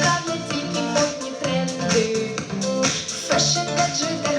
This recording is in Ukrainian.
Цікавлять тільки модні тренди. Фешн гаджети